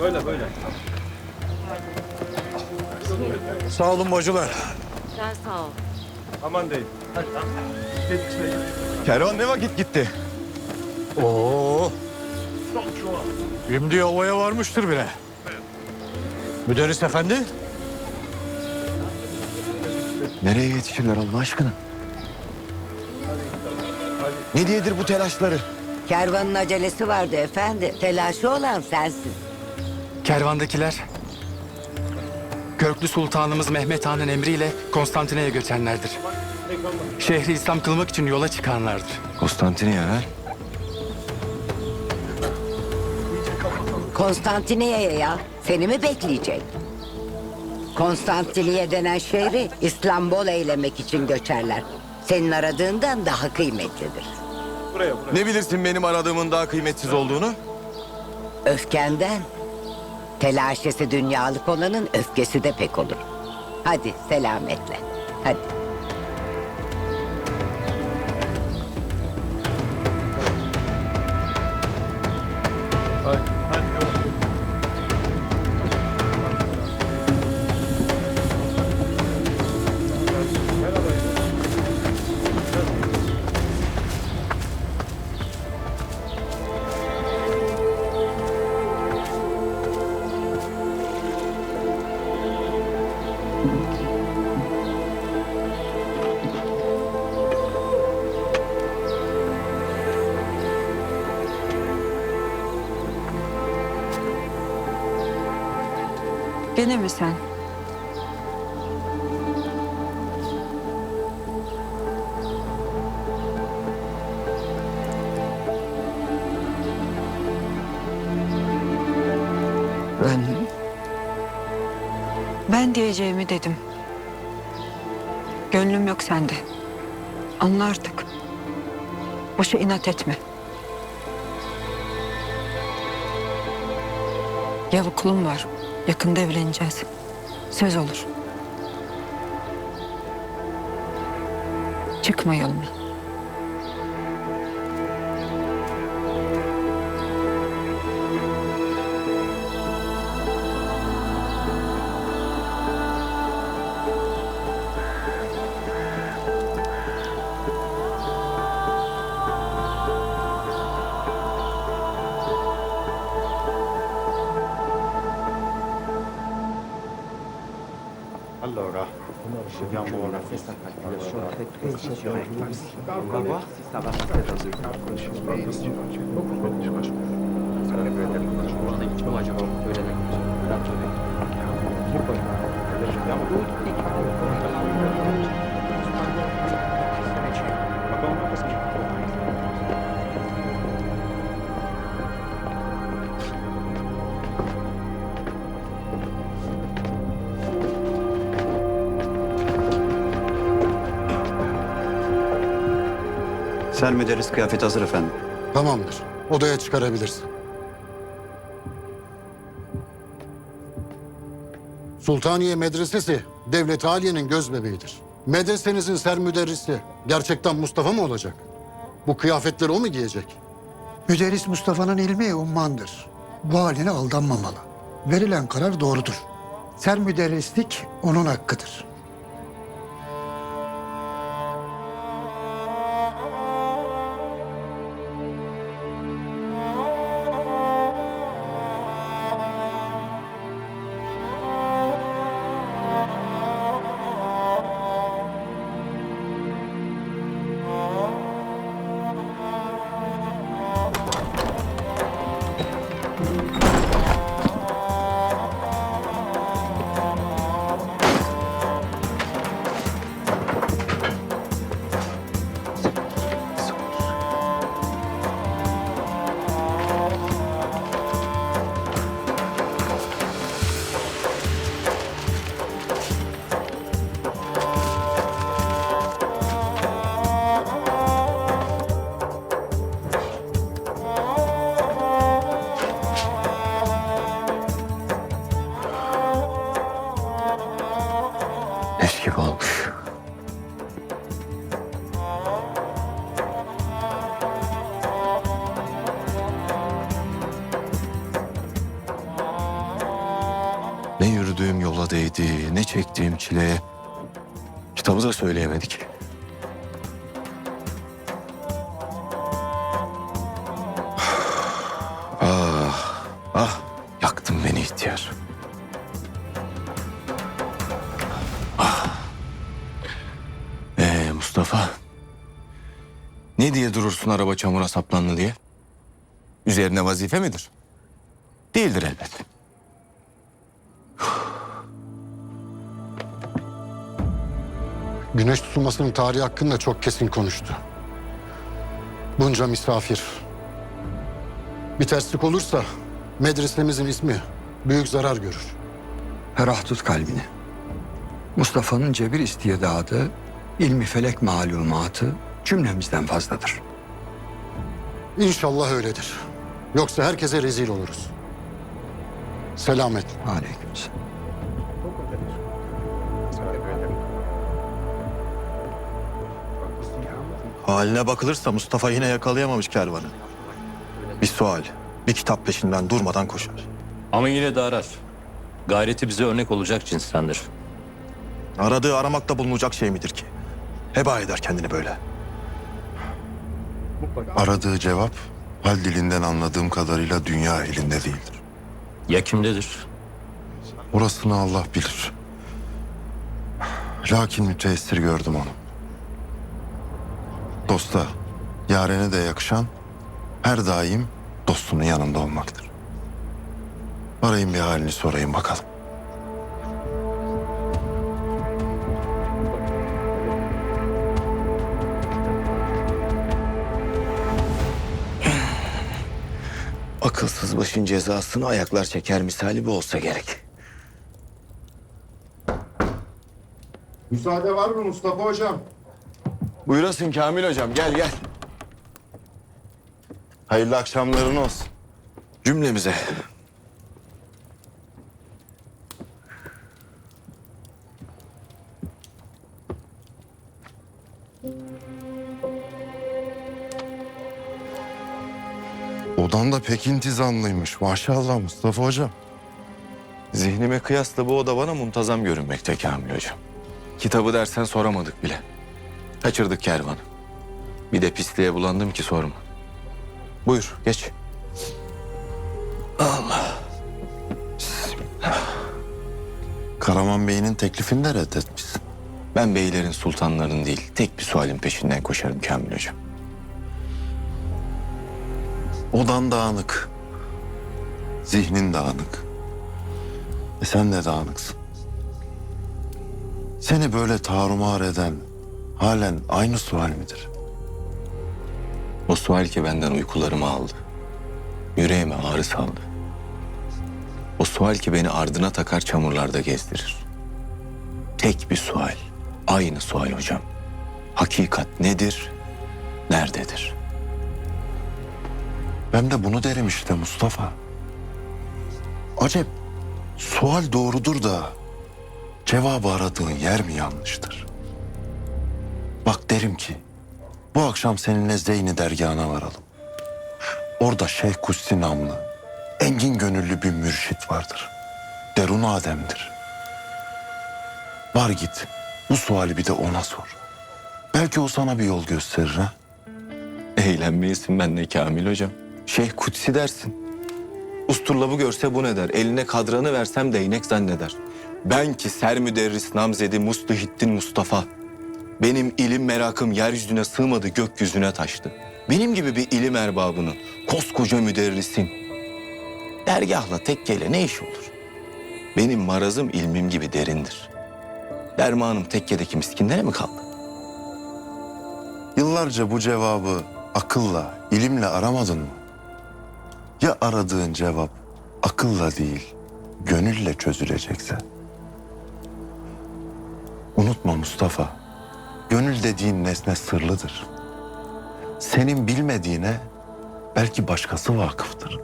Böyle böyle. Sağ olun bacılar. Sen sağ ol. Aman değil. Hadi tamam. Kervan ne vakit gitti? Oo. Şimdi ovaya varmıştır bile. Müderris efendi. Nereye yetişirler Allah aşkına? Ne diyedir bu telaşları? Kervanın acelesi vardı efendi. Telaşı olan sensin. Kervandakiler Köklü Sultanımız Mehmet Han'ın emriyle Konstantin'e göçenlerdir. Şehri İslam kılmak için yola çıkanlardır. Konstantiniye ha? Konstantiniye'ye ya. Seni mi bekleyecek? Konstantiniye denen şehri İstanbul eylemek için göçerler. Senin aradığından daha kıymetlidir. Buraya buraya. Ne bilirsin benim aradığımın daha kıymetsiz olduğunu? Öfkenden. Telaşesi dünyalık olanın öfkesi de pek olur. Hadi selametle. Hadi. Gene mi sen? Ben Ben diyeceğimi dedim. Gönlüm yok sende. Anla artık. Boşa inat etme. Yavuklum var. Yakında evleneceğiz. Söz olur. Çıkma yoluma. On va voir si ça va se müderris kıyafeti hazır efendim. Tamamdır. Odaya çıkarabilirsin. Sultaniye Medresesi devlet aliyenin göz bebeğidir. Medresenizin sermüderrisi gerçekten Mustafa mı olacak? Bu kıyafetleri o mu giyecek? Müderris Mustafa'nın ilmi ummandır. Bu haline aldanmamalı. Verilen karar doğrudur. Ser müderrislik onun hakkıdır. Değdi, ne çektiğim çileye. Kitabı da söyleyemedik. Ah, ah, yaktın beni ihtiyar. Ah. Ee Mustafa, ne diye durursun araba çamura saplandı diye? Üzerine vazife midir? Değildir elbet. Güneş tutulmasının tarihi hakkında çok kesin konuştu. Bunca misafir. Bir terslik olursa medresemizin ismi büyük zarar görür. Ferah tut kalbini. Mustafa'nın cebir istidadı, ilmi felek malumatı cümlemizden fazladır. İnşallah öyledir. Yoksa herkese rezil oluruz. Selamet. Aleykümselam. Haline bakılırsa Mustafa yine yakalayamamış kervanı. Bir sual, bir kitap peşinden durmadan koşar. Ama yine de arar. Gayreti bize örnek olacak cinstendir. Aradığı aramakta bulunacak şey midir ki? Heba eder kendini böyle. Aradığı cevap hal dilinden anladığım kadarıyla dünya elinde değildir. Ya kimdedir? Orasını Allah bilir. Lakin müteessir gördüm onu. Dosta, yarene de yakışan her daim dostunun yanında olmaktır. Arayın bir halini sorayım bakalım. Akılsız başın cezasını ayaklar çeker misali bu olsa gerek. Müsaade var mı Mustafa Hocam? Buyurasın Kamil hocam gel gel. Hayırlı akşamların olsun. Cümlemize. Odan da pek intizamlıymış. Maşallah Mustafa Hocam. Zihnime kıyasla bu oda bana muntazam görünmekte Kamil hocam. Kitabı dersen soramadık bile. Kaçırdık kervanı. Bir de pisliğe bulandım ki sorma. Buyur geç. Karaman Bey'in teklifini de reddetmişsin. Ben beylerin sultanların değil tek bir sualin peşinden koşarım Kamil hocam. Odan dağınık. Zihnin dağınık. E sen de dağınıksın. Seni böyle tarumar eden halen aynı sual midir? O sual ki benden uykularımı aldı. Yüreğime ağrı saldı. O sual ki beni ardına takar çamurlarda gezdirir. Tek bir sual. Aynı sual hocam. Hakikat nedir? Nerededir? Ben de bunu derim işte Mustafa. Acep sual doğrudur da cevabı aradığın yer mi yanlıştır? Bak derim ki bu akşam seninle Zeyni dergahına varalım. Orada Şeyh Kutsi namlı engin gönüllü bir mürşit vardır. Derun Adem'dir. Var git bu suali bir de ona sor. Belki o sana bir yol gösterir ha. Eğlenmeyesin benle Kamil hocam. Şeyh Kutsi dersin. Usturlabı görse bu ne der? Eline kadranı versem değnek zanneder. Ben ki ser müderris namzedi Mustahittin Mustafa. Benim ilim merakım yeryüzüne sığmadı gökyüzüne taştı. Benim gibi bir ilim erbabının, koskoca müderrisin. Dergahla tekkeyle ne iş olur? Benim marazım ilmim gibi derindir. Dermanım tekkedeki miskinlere mi kaldı? Yıllarca bu cevabı akılla, ilimle aramadın mı? Ya aradığın cevap akılla değil, gönülle çözülecekse? Unutma Mustafa, gönül dediğin nesne sırlıdır. Senin bilmediğine belki başkası vakıftır.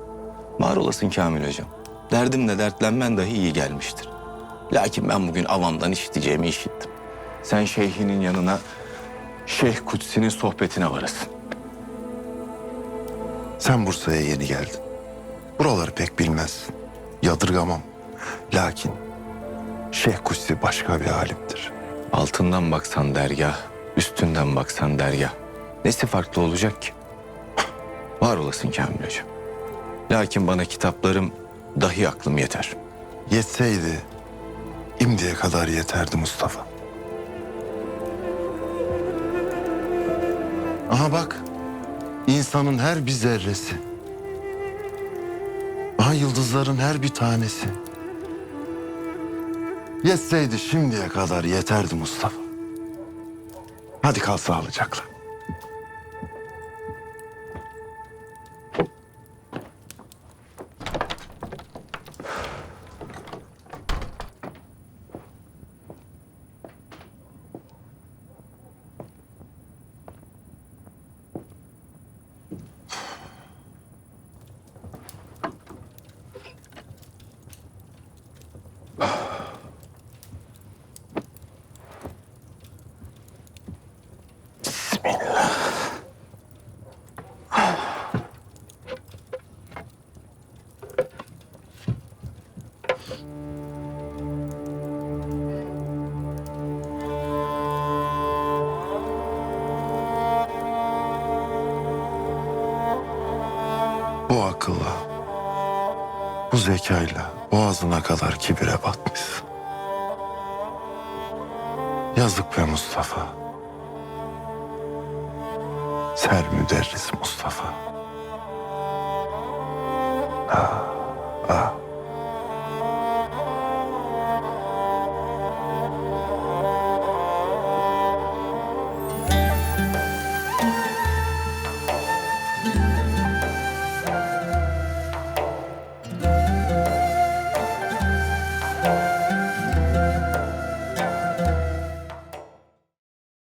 Var olasın Kamil hocam. Derdimle dertlenmen dahi iyi gelmiştir. Lakin ben bugün avamdan işiteceğimi işittim. Sen şeyhinin yanına Şeyh Kutsi'nin sohbetine varasın. Sen Bursa'ya yeni geldin. Buraları pek bilmezsin. Yadırgamam. Lakin Şeyh Kutsi başka bir alimdir. Altından baksan dergah, üstünden baksan dergah. Nesi farklı olacak ki? Var olasın Kamil Hocam. Lakin bana kitaplarım dahi aklım yeter. Yetseydi imdiye kadar yeterdi Mustafa. Aha bak, insanın her bir zerresi. Aha yıldızların her bir tanesi. Yetseydi şimdiye kadar yeterdi Mustafa. Hadi kal sağlıcakla. Bu akılla, bu zekayla boğazına kadar kibire batmışsın. Yazık be Mustafa. Ser müderris Mustafa. Ah, ah.